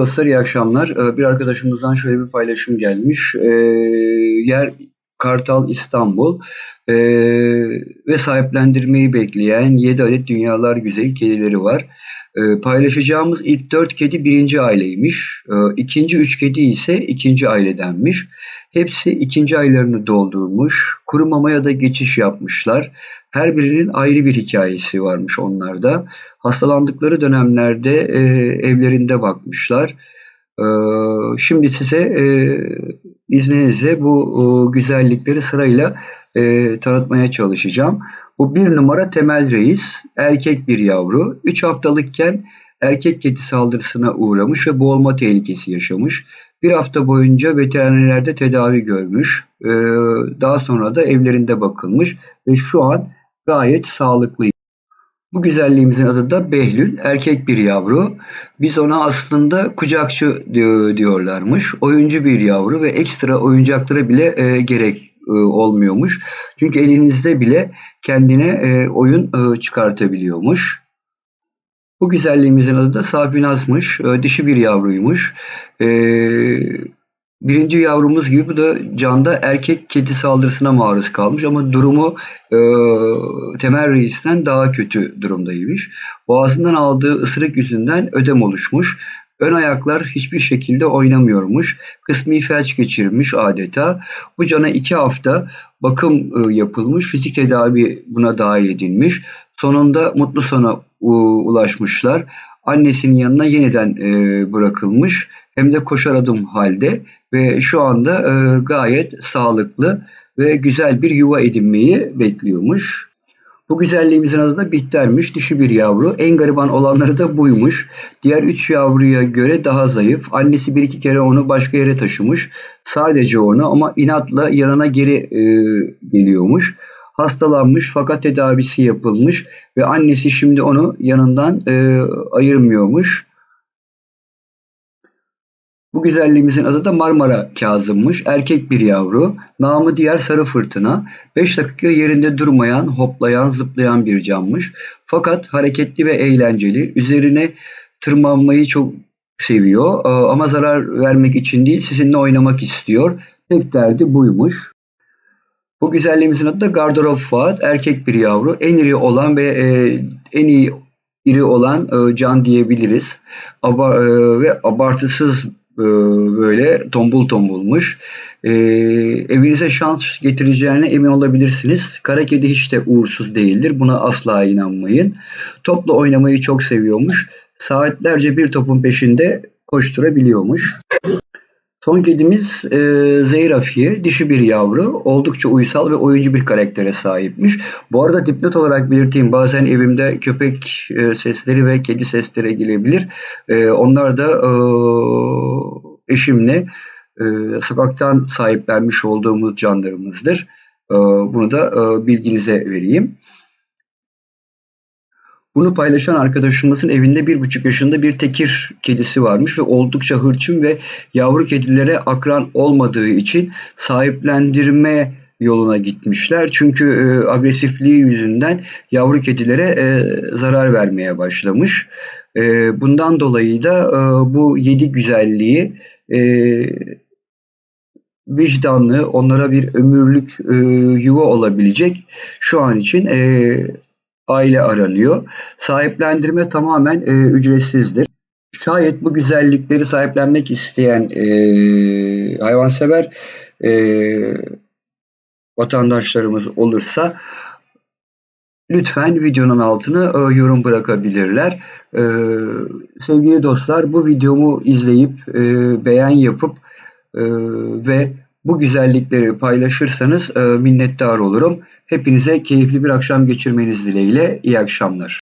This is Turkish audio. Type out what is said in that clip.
Dostlar iyi akşamlar. Ee, Bir arkadaşımızdan şöyle bir paylaşım gelmiş. Ee, yer Kartal İstanbul Ee, ve sahiplendirmeyi bekleyen 7 adet dünyalar güzeli kedileri var. Ee, paylaşacağımız ilk 4 kedi birinci aileymiş. Ee, ikinci 3 kedi ise ikinci ailedenmiş. Hepsi ikinci aylarını doldurmuş. Kuru mamaya da geçiş yapmışlar. Her birinin ayrı bir hikayesi varmış onlarda. Hastalandıkları dönemlerde e, evlerinde bakmışlar. E, şimdi size e, izninizle bu e, güzellikleri sırayla e, tanıtmaya çalışacağım. Bu bir numara Temel Reis, erkek bir yavru. 3 haftalıkken erkek kedi saldırısına uğramış ve boğulma tehlikesi yaşamış. Bir hafta boyunca veterinerlerde tedavi görmüş. E, daha sonra da evlerinde bakılmış ve şu an gayet sağlıklı. Bu güzelliğimizin adı da Behlül, erkek bir yavru. Biz ona aslında kucakçı diyorlarmış. Oyuncu bir yavru ve ekstra oyuncaklara bile e, gerek e, olmuyormuş. Çünkü elinizde bile kendine e, oyun e, çıkartabiliyormuş. Bu güzelliğimizin adı da Safinaz'mış. E, dişi bir yavruymuş. E, Birinci yavrumuz gibi bu da Can'da erkek kedi saldırısına maruz kalmış ama durumu e, Temel Reis'ten daha kötü durumdaymış. Boğazından aldığı ısırık yüzünden ödem oluşmuş. Ön ayaklar hiçbir şekilde oynamıyormuş. Kısmi felç geçirmiş adeta. Bu cana iki hafta bakım e, yapılmış. Fizik tedavi buna dahil edilmiş. Sonunda mutlu sona ulaşmışlar. Annesinin yanına yeniden e, bırakılmış. Hem de koşar adım halde ve şu anda e, gayet sağlıklı ve güzel bir yuva edinmeyi bekliyormuş. Bu güzelliğimizin adı da Bihter'miş. Dişi bir yavru. En gariban olanları da buymuş. Diğer üç yavruya göre daha zayıf. Annesi bir iki kere onu başka yere taşımış. Sadece onu ama inatla yanına geri e, geliyormuş. Hastalanmış fakat tedavisi yapılmış ve annesi şimdi onu yanından e, ayırmıyormuş. Bu güzelliğimizin adı da Marmara Kazım'mış. Erkek bir yavru. Namı diğer sarı fırtına. 5 dakika yerinde durmayan, hoplayan, zıplayan bir canmış. Fakat hareketli ve eğlenceli. Üzerine tırmanmayı çok seviyor. Ee, ama zarar vermek için değil, sizinle oynamak istiyor. Tek derdi buymuş. Bu güzelliğimizin adı da Gardırop Fuat. Erkek bir yavru. En iri olan ve e, en iyi iri olan e, can diyebiliriz. Aba, e, ve abartısız ee, böyle tombul tombulmuş. E, evinize şans getireceğine emin olabilirsiniz. Kara kedi hiç de uğursuz değildir. Buna asla inanmayın. Topla oynamayı çok seviyormuş. Saatlerce bir topun peşinde koşturabiliyormuş. Son kedimiz e, Zeyrafiye, dişi bir yavru. Oldukça uysal ve oyuncu bir karaktere sahipmiş. Bu arada dipnot olarak belirteyim bazen evimde köpek e, sesleri ve kedi sesleri gelebilir. E, onlar da e, eşimle e, sokaktan sahiplenmiş olduğumuz canlarımızdır. E, bunu da e, bilginize vereyim. Bunu paylaşan arkadaşımızın evinde bir buçuk yaşında bir tekir kedisi varmış ve oldukça hırçın ve yavru kedilere akran olmadığı için sahiplendirme yoluna gitmişler. Çünkü e, agresifliği yüzünden yavru kedilere e, zarar vermeye başlamış. E, bundan dolayı da e, bu yedi güzelliği e, vicdanlı, onlara bir ömürlük e, yuva olabilecek şu an için e, aile aranıyor. Sahiplendirme tamamen e, ücretsizdir. Şayet bu güzellikleri sahiplenmek isteyen e, hayvansever e, vatandaşlarımız olursa lütfen videonun altına e, yorum bırakabilirler. E, sevgili dostlar bu videomu izleyip e, beğen yapıp e, ve bu güzellikleri paylaşırsanız e, minnettar olurum. Hepinize keyifli bir akşam geçirmeniz dileğiyle. İyi akşamlar.